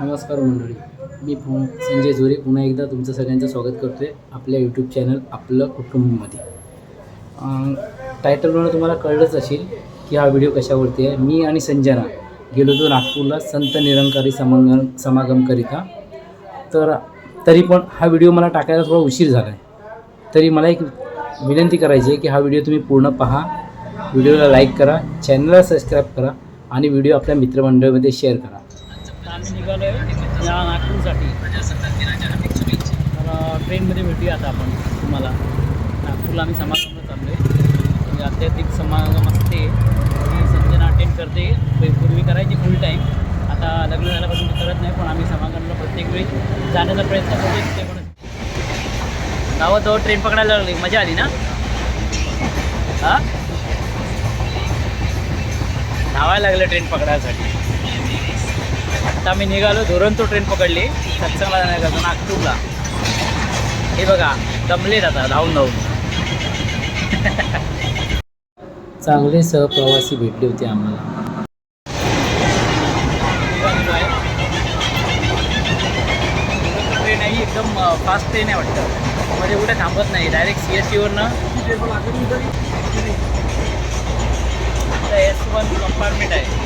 नमस्कार मंडळी. मी पु संजय झोरे. पुन्हा एकदा तुमचं सगळ्यांचं स्वागत करतो आहे आपल्या यूट्यूब चॅनल आपलं कुटुंबमध्ये. अं, टायटलवरून तुम्हाला कळलंच असेल की हा व्हिडिओ कशावरती आहे. मी आणि संजना गेलो होतो नागपूरला संत निरंकारी समागम समागमकरिता. तर तरी पण हा व्हिडिओ मला टाकायला थोडा उशीर झाला आहे तरी मला एक विनंती करायची आहे की हा व्हिडिओ तुम्ही पूर्ण पहा. व्हिडिओला लाईक करा चॅनलला सबस्क्राईब करा आणि व्हिडिओ आपल्या मित्रमंडळीमध्ये शेअर करा. आम्ही निघालो आहे या नागपूरसाठी. तर ट्रेनमध्ये भेटूया आता आपण तुम्हाला. नागपूरला आम्ही समागमला चाललो आहे म्हणजे आध्यात्मिक समागम असते. ती संजना अटेंड करते. पूर्वी करायची फुल टाईम आता लग्न झाल्यापासून ती करत नाही पण आम्ही समागमला प्रत्येक वेळी जाण्याचा प्रयत्न करतो ते पण गावाजवळ ट्रेन पकडायला लागली. मजा आली ना? हां? धावायला लागलं ट्रेन पकडायसाठी. आता आम्ही निघालो धोरण ट्रेन पकडली. सत्संगला जाण्याकरता नागपूरला हे बघा दमलेत आता धावून धावून. चांगले सहप्रवासी भेटले होते आम्हाला. ट्रेन आहे एकदम फास्ट ट्रेन आहे वाटतं. मध्ये कुठे थांबत नाही डायरेक्ट सी एस टीवरनं एस वन कंपार्टमेंट आहे.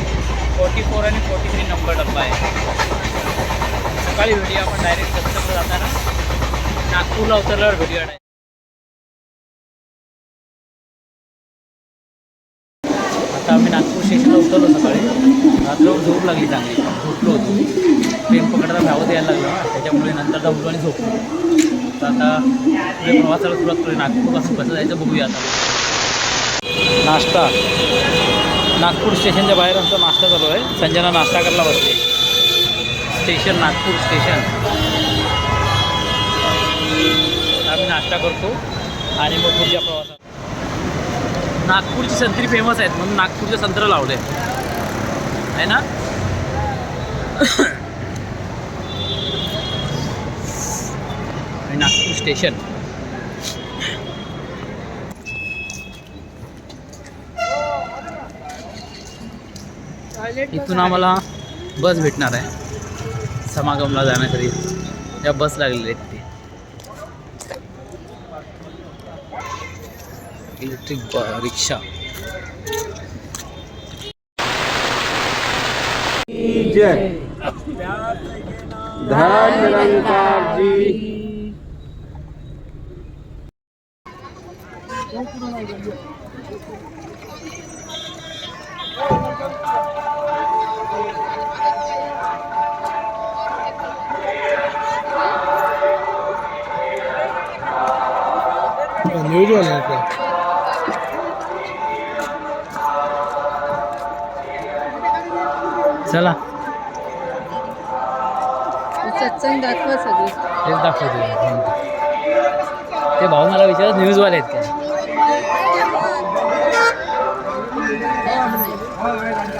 फोर्टी फोर आणि फोर्टी थ्री नंबर डब्बा आहे. सकाळी व्हिडिओ आपण डायरेक्ट कस्टमर जाताना नागपूरला उतरल्यावर व्हिडिओ आहे आता आम्ही नागपूर स्टेशनला उतरलो सकाळी. रात्रभर झोप लागली चांगली. झोपलो होतो. ट्रेन पकडायला धावत यायला लागलं. त्याच्यामुळे नंतर दमलो आणि झोपलो. तर आता पुढे प्रवासाला सुरुवात करू नागपूरपासून कसं जायचं बघूया आता. नाश्ता. नागपूर स्टेशनच्या बाहेर आमचा नाश्ता चालू आहे. संजना नाश्ता करायला बसते स्टेशन नागपूर स्टेशन. आम्ही नाश्ता करतो आणि मग पुढच्या प्रवासात. नागपूरची संत्री फेमस आहेत म्हणून नागपूरचे संत्र लावले. आहे ना? नागपूर स्टेशन. इथून आम्हाला बस भेटणार आहे. समागमला जाण्यासाठी. त्या बस लागलेल्या आहेत तिथे इलेक्ट्रिक ब रिक्षा. जय धन निरंकार जी न्यूज वाले का चला सत्संग दाखवा सगळी तेच दाखवतो ते भाऊ मला विचारत न्यूजवाले आहेत का Vai, vai, vai.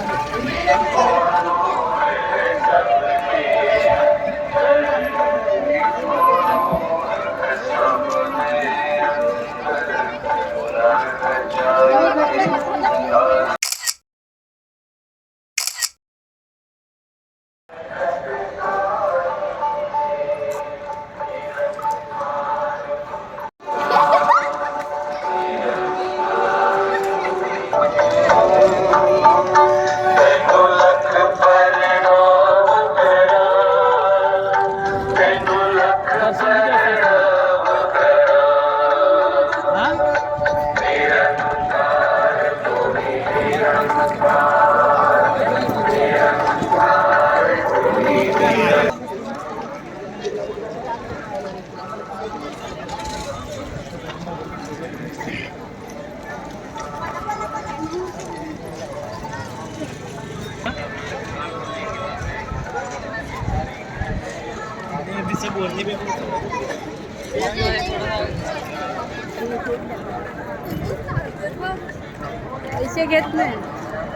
पैसे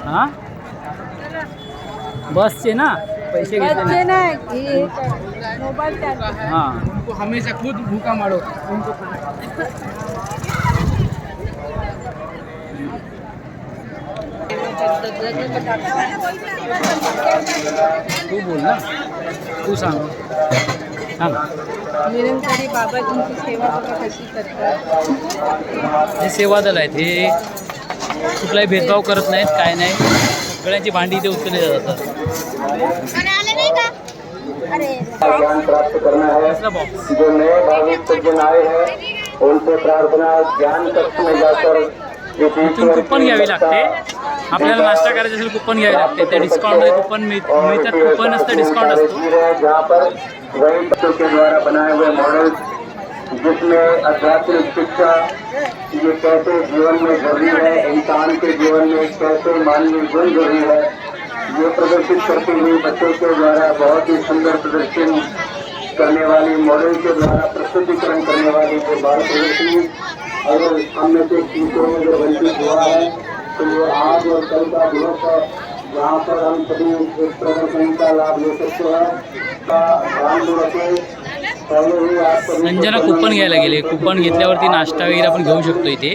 हा? बसचे ना? पैसे घेतले बसचे नाही नाही मोबाईल चार्ज। हाँ। उनको हमेशा खुद भूखा मारो। उनको तू बोल ना। तू सांग। निरंकारी बाबा तुमची सेवा बघा कशी करतात. हे सेवा दल आहेत. हे कुठलाही भेदभाव करत नाहीत काय नाही. सगळ्यांची भांडी इथे उचलली जातात. ज्ञान प्राप्त करना है कसला बॉक्स जो नए भाविक सज्जन आए हैं उनसे प्रार्थना ज्ञान कक्ष में जाकर कुपन की घ्यावी लागते. आपल्याला नाश्ता करायचा असेल कुपन घ्यावी लागते. त्या डिस्काउंटमध्ये कुपन मिळतात कुपन असतं. डिस्काउंट असतो के द्वारा बनाए हुए मॉडल्स जिसमें आध्यात्मिक शिक्षा ये कैसे जीवन में ज़रूरी है इंसान के जीवन में कैसे मानवीय गुण ज़रूरी है ये प्रदर्शित करते हुए बच्चों के द्वारा बहुत ही सुंदर प्रदर्शन करने वाली मॉडल के द्वारा प्रस्तुतिकरण करने वाली जो बाल प्रदर्शनी अगर हम में से किसी में जो वंचित हुआ है ये आज और कल का दिवस है जहाँ पर हम सभी इस प्रदर्शनी का लाभ ले सकते हैं का ध्यान रखें संजना कुपन घ्यायला गेले. कुपन घेतल्यावरती नाश्ता वगैरे आपण घेऊ शकतो इथे.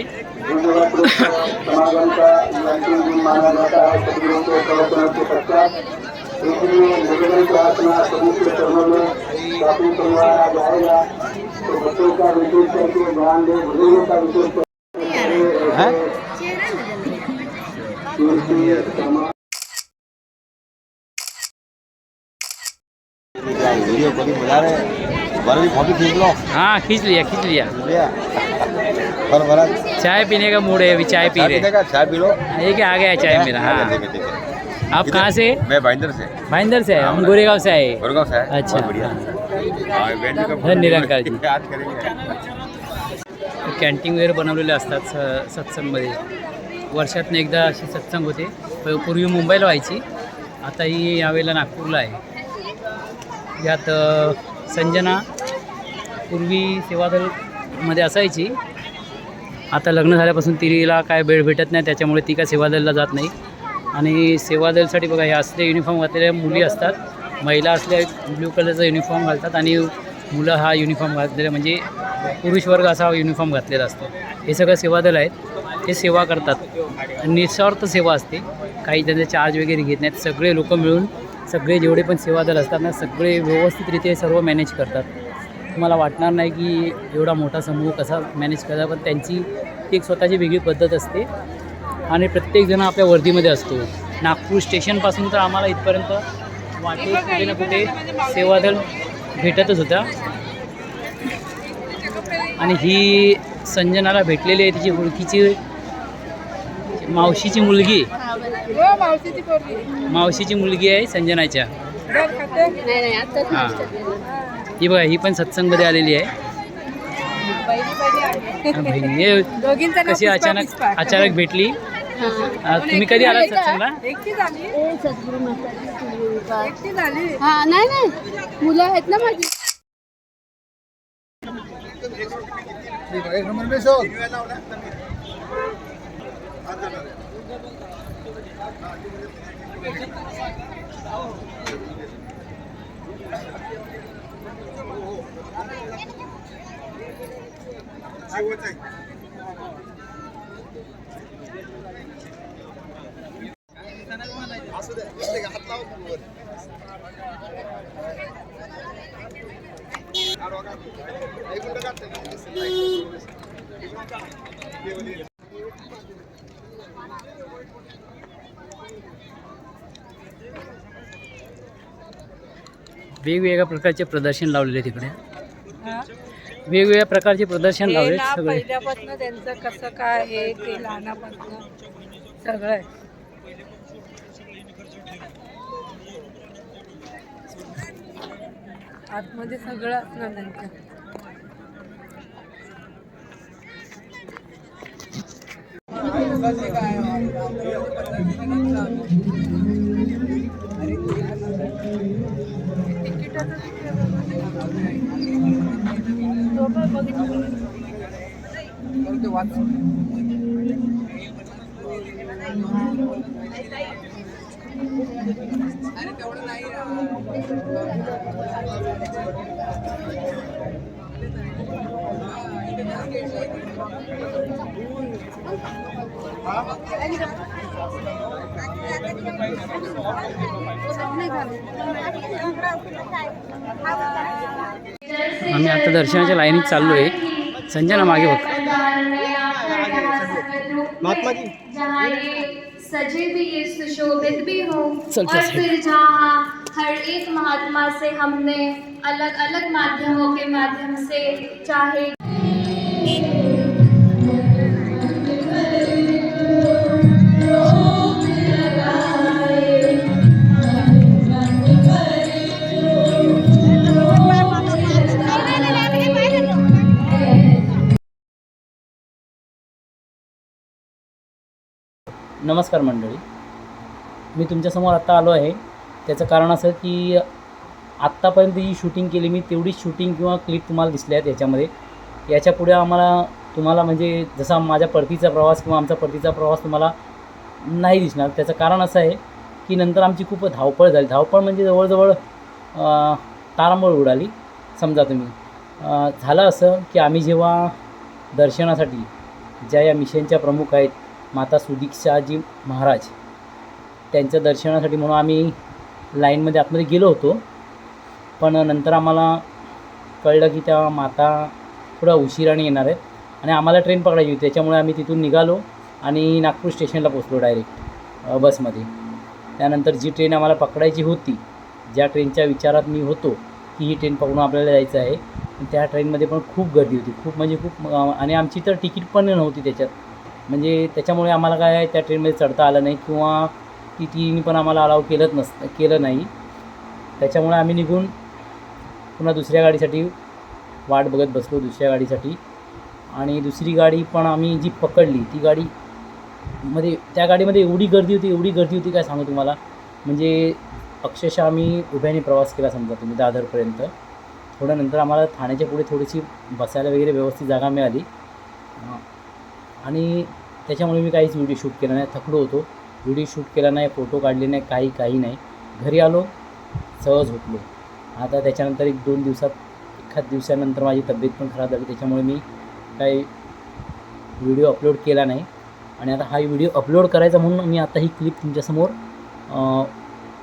का विशेष ध्यान दें का विशेष वीडियो को भी रहे बड़ा भी फ़ोटो खींच लो। हाँ खींच लिया खींच लिया। और बड़ा चाय पीने का मूड है अभी चाय पी रहे चाय पी लो। ये क्या आ गया है चाय मेरा? हाँ। है है। आप कहाँ से? मैं भाईंदर से। भाईंदर से हम गोरेगांव से आए। गुड़गांव से है अच्छा, बढ़िया। हाँ, निरंकार जी। कॅन्टीन वगैरे बनवलेले असतात स सत्संगमध्ये वर्षातून एकदा असे सत्संग होते. प- पूर्वी मुंबईला व्हायची. आता ही यावेळेला नागपूरला आहे. यात संजना पूर्वी सेवादलमध्ये असायची. आता लग्न झाल्यापासून तिला काय वेळ भेटत नाही त्याच्यामुळे ती काय सेवादलला जात नाही. आणि सेवादलसाठी बघा हे असले युनिफॉर्म घातलेल्या मुली असतात. महिला असल्या ब्ल्यू कलरचा युनिफॉर्म घालतात आणि मुलं हा युनिफॉर्म घातलेला म्हणजे पुरुष वर्ग असा युनिफॉर्म घातलेला असतो. हे सगळं सेवादल आहेत. ते सेवा करतात. निस्वार्थ सेवा असते. काही त्यांचे चार्ज वगैरे घेत नाहीत. सगळे लोक मिळून सगळे जेवढे पण सेवादल असतात ना सगळे व्यवस्थितरित्या सर्व मॅनेज करतात. तुम्हाला वाटणार नाही की एवढा मोठा समूह कसा मॅनेज करता पण त्यांची एक स्वतःची वेगळी पद्धत असते. आणि प्रत्येकजण आपल्या वर्दीमध्ये असतो. नागपूर स्टेशनपासून तर आम्हाला इथपर्यंत वाटेत कुठे ना कुठे सेवादल भेटतच होता आणि ही संजनाला भेटलेली आहे तिची ओळखीची मावशीची मुलगी. हो मावशीची मुलगी आहे संजनाच्या. बरं खाते. नाही नाही आताच हां. ही बघा ही पण सत्संगमध्ये आलेली आहे. कशी अचानक. अचानक भेटली? आ, तुम्ही कधी आलात सत्संगला? हा नाही नाही. मुलं आहेत ना माझी. आहे. वेगवेगळ्या प्रकारचे प्रदर्शन लावलेले तिकडे. वेगवेगळ्या प्रकारचे प्रदर्शन लावले सगळे पहिल्यापासून त्यांचं कसं काय हे ते लहानापासून सगळं आहे. आतमध्ये सगळं असणार त्यांचं अरे तेवढं नाही आम्ही आता दर्शनाच्या लाईनीत चाललो आहे संजना मागे बघ. महात्मा जी जहाँ ये सजे भी ये सुशोभित भी हो और फिर जहाँ हर एक महात्मा से हमने अलग अलग माध्यमों के माध्यम से चाहे नमस्कार मंडळी. मी तुमच्यासमोर आत्ता आलो आहे. त्याचं कारण असं की आत्तापर्यंत जी शूटिंग केली मी तेवढीच शूटिंग किंवा क्लिप तुम्हाला दिसल्या आहेत याच्यामध्ये. याच्यापुढे आम्हाला तुम्हाला म्हणजे जसा माझ्या परतीचा प्रवास किंवा आमचा परतीचा प्रवास तुम्हाला नाही दिसणार. त्याचं कारण असं आहे की नंतर आमची खूप धावपळ झाली. धावपळ म्हणजे जवळजवळ तारांबळ उडाली. समजा तुम्ही झालं असं की आम्ही जेव्हा दर्शनासाठी ज्या या मिशनच्या प्रमुख आहेत माता सुदीक्षाजी महाराज त्यांच्या दर्शनासाठी म्हणून आम्ही लाईनमध्ये आतमध्ये गेलो होतो. पण नंतर आम्हाला कळलं की त्या माता थोडा उशिराने येणार आहेत आणि आम्हाला ट्रेन पकडायची होती. त्याच्यामुळे आम्ही तिथून निघालो आणि नागपूर स्टेशनला पोचलो डायरेक्ट बसमध्ये. त्यानंतर जी ट्रेन आम्हाला पकडायची होती ज्या ट्रेनच्या विचारात मी होतो की ही ट्रेन पकडून आपल्याला जायचं आहे. त्या ट्रेनमध्ये पण खूप गर्दी होती. खूप म्हणजे खूप आणि आमची तर तिकीट पण नव्हती त्याच्यात. म्हणजे त्याच्यामुळे आम्हाला काय त्या ट्रेनमध्ये चढता आलं नाही किंवा टी टीने पण आम्हाला अलाव केलंच नस केलं नाही. त्याच्यामुळे आम्ही निघून पुन्हा दुसऱ्या गाडीसाठी वाट बघत बसलो दुसऱ्या गाडीसाठी. आणि दुसरी गाडी पण आम्ही जी पकडली ती गाडी मध्ये त्या गाडीमध्ये एवढी गर्दी होती एवढी गर्दी होती काय सांगू तुम्हाला? म्हणजे अक्षरशः आम्ही उभ्याने प्रवास केला समजा तुम्ही दादरपर्यंत. थोडं नंतर आम्हाला ठाण्याच्या पुढे थोडीशी बसायला वगैरे व्यवस्थित जागा मिळाली. आणि त्याच्यामुळे मी काहीच व्हिडिओ शूट केला नाही. थकलो होतो. व्हिडिओ शूट केला नाही फोटो काढले नाही काही काही नाही. घरी आलो सहज झोपलो. आता त्याच्यानंतर एक दोन दिवसात एखाद दिवसानंतर माझी तब्येत पण खराब झाली. त्याच्यामुळे मी काही व्हिडिओ अपलोड केला नाही. आणि आता हा व्हिडिओ अपलोड करायचा म्हणून मी आता ही क्लिप तुमच्यासमोर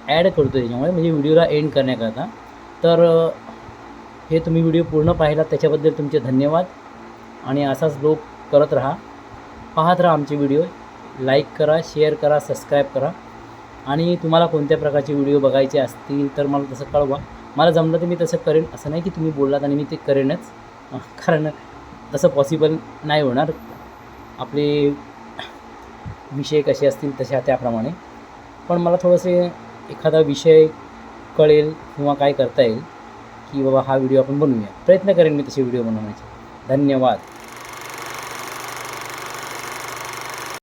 ॲड करतो त्याच्यामुळे. म्हणजे व्हिडिओला एंड करण्याकरता. तर हे तुम्ही व्हिडिओ पूर्ण पाहिला त्याच्याबद्दल तुमचे धन्यवाद. आणि असाच लोक करत राहा. पाहत राहा आमचे व्हिडिओ. लाईक करा शेअर करा सबस्क्राईब करा. आणि तुम्हाला कोणत्या प्रकारचे व्हिडिओ बघायचे असतील तर मला तसं कळवा. मला जमलं तर मी तसं करेन. असं नाही की तुम्ही बोललात आणि मी ते करेनच. कारण तसं पॉसिबल नाही होणार. आपले विषय कसे असतील तशा त्याप्रमाणे. पण मला थोडंसे एखादा विषय कळेल किंवा काय करता येईल की बाबा हा व्हिडिओ आपण बनवूया. प्रयत्न करेन मी तसे व्हिडिओ बनवण्याचे. धन्यवाद.